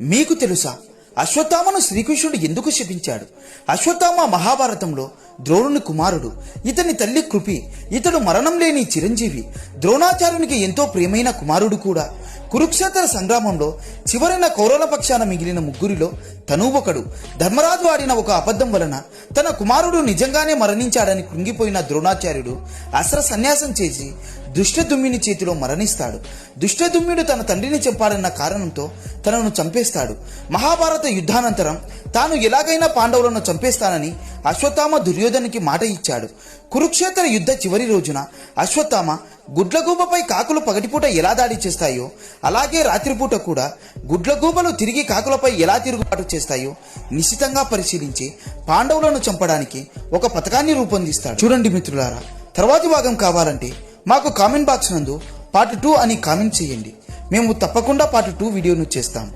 మీకు తెలుసా? అశ్వత్థామను శ్రీకృష్ణుడు ఎందుకు శపించాడు? అశ్వత్థామ మహాభారతంలో ద్రోణుని కుమారుడు ఇతని తల్లి కృపి ఇతడు మరణం లేని చిరంజీవి ద్రోణాచార్యునికి ఎంతో ప్రియమైన కుమారుడు కూడా కురుక్షేత్ర సంగ్రామంలో చివరిన కౌరవ పక్షాన మిగిలిన ముగ్గురిలో తను ఒకడు ధర్మరాజు ఆడిన ఒక అబద్ధం వలన తన కుమారుడు నిజంగానే మరణించాడని కృంగిపోయిన ద్రోణాచార్యుడు అస్త్ర సన్యాసం చేసి దుష్టదుమ్మిని చేతిలో మరణిస్తాడు. దుష్టదుమ్మిడు తన తండ్రిని చంపాడన్న కారణంతో తనను చంపేస్తాడు. మహాభారత యుద్ధానంతరం తాను ఎలాగైనా పాండవులను చంపేస్తానని అశ్వత్థామ దుర్యోధనికి మాట ఇచ్చాడు. కురుక్షేత్ర యుద్ధ చివరి రోజున అశ్వత్థామ గుడ్లగూబపై కాకులు పగటిపూట ఎలా దాడి చేస్తాయో అలాగే రాత్రిపూట కూడా గుడ్లగూబలు తిరిగి కాకులపై ఎలా తిరుగుబాటు చేస్తాయో నిశ్చితంగా పరిశీలించి పాండవులను చంపడానికి ఒక పథకాన్ని రూపొందిస్తాడు. చూడండి మిత్రులారా తర్వాతి భాగం కావాలంటే మాకు కామెంట్ బాక్స్ నందు పార్ట్ టూ అని కామెంట్ చేయండి. మేము తప్పకుండా పార్ట్ టూ వీడియోను చేస్తాం.